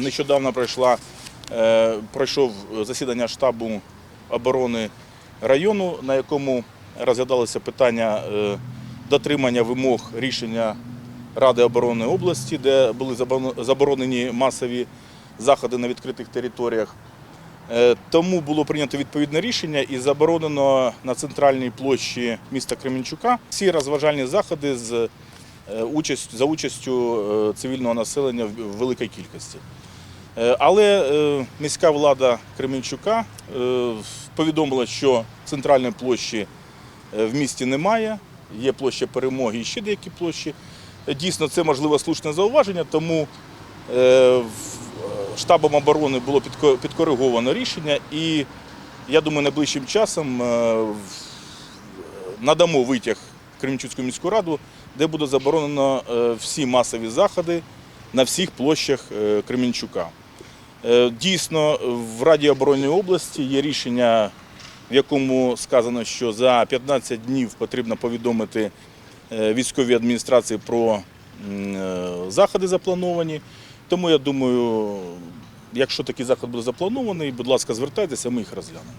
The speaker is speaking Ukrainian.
Нещодавно пройшла, е, пройшов засідання штабу оборони району, на якому розглядалося питання е, дотримання вимог рішення Ради оборони області, де були заборонені масові заходи на відкритих територіях. Е, Тому було прийнято відповідне рішення і заборонено на центральній площі міста Кременчука всі розважальні заходи з участь, за участю цивільного населення в великій кількості. Е, Але е, міська влада Кременчука е, повідомила, що центральної площі в місті немає, є площа перемоги і ще деякі площі. Дійсно, це можливо слушне зауваження, тому штабом оборони було підкориговано рішення, і я думаю, найближчим часом надамо витяг Кременчуцьку міську раду, де буде заборонено всі масові заходи на всіх площах Кременчука. Е, Дійсно, в Раді оборони області є рішення, в якому сказано, що за 15 днів потрібно повідомити е, військовій адміністрації про е, заходи заплановані. Тому я думаю, якщо такий заход буде запланований, будь ласка, звертайтеся, ми їх розглянемо.